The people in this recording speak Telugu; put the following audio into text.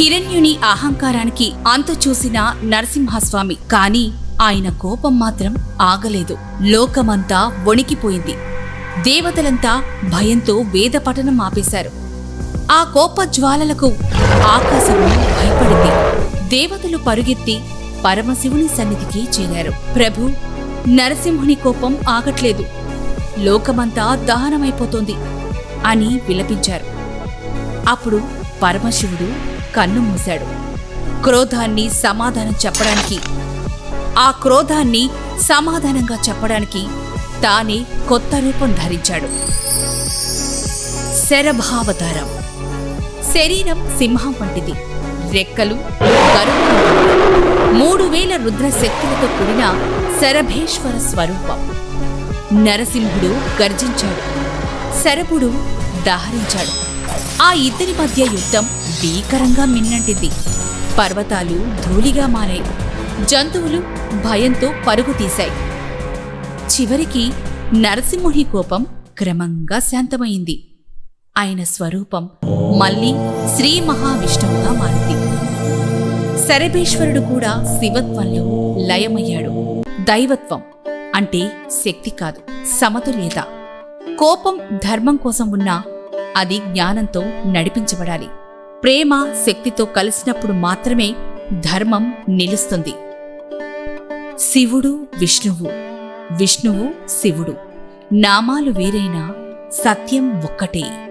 హిరణ్యుని అహంకారానికి అంతు చూసిన నరసింహస్వామి. కాని ఆయన కోపం మాత్రం ఆగలేదు. లోకమంతా వణికిపోయింది. దేవతలంతా భయంతో వేద పఠనం ఆపేశారు. ఆ కోప జ్వాలలకు ఆకాశము భయపడింది. దేవతలు పరుగెత్తి పరమశివుని సన్నిధికి చేరారు. ప్రభు నరసింహుని కోపం ఆగట్లేదు. లోకమంతా దహనమైపోతోంది అని విలపించారు. అప్పుడు పరమశివుడు కన్ను మూశాడు. క్రోధాన్ని సమాధానం చెప్పడానికి ఆ క్రోధాన్ని సమాధానంగా చెప్పడానికి తానే కొత్త రూపం ధరించాడు. శరభావతారం. శరీరం సింహం వంటిది. రెక్కలు గరుడ మూడు వేల రుద్ర శక్తులతో కూడిన శరభేశ్వర స్వరూపం. నరసింహుడు గర్జించాడు. శరభుడు దహరించాడు. ఆ ఇద్దరి మధ్య యుద్ధం భీకరంగా మిన్నంటింది. పర్వతాలు ధూళిగా మారాయి. జంతువులు భయంతో పరుగు తీశాయి. చివరికి నరసింహుని కోపం క్రమంగా శాంతమైంది. ఆయన స్వరూపం మళ్ళీ శ్రీ మహావిష్ణువుగా మారింది. శరభేశ్వరుడు కూడా శివత్వంలో లయమయ్యాడు. దైవత్వం అంటే శక్తి కాదు సమతుల్యత. కోపం ధర్మం కోసం ఉన్నా అది జ్ఞానంతో నడిపించబడాలి. ప్రేమ శక్తితో కలిసినప్పుడు మాత్రమే ధర్మం నిలుస్తుంది. శివుడు విష్ణువు విష్ణువు శివుడు. నామాలు వేరైనా సత్యం ఒక్కటే.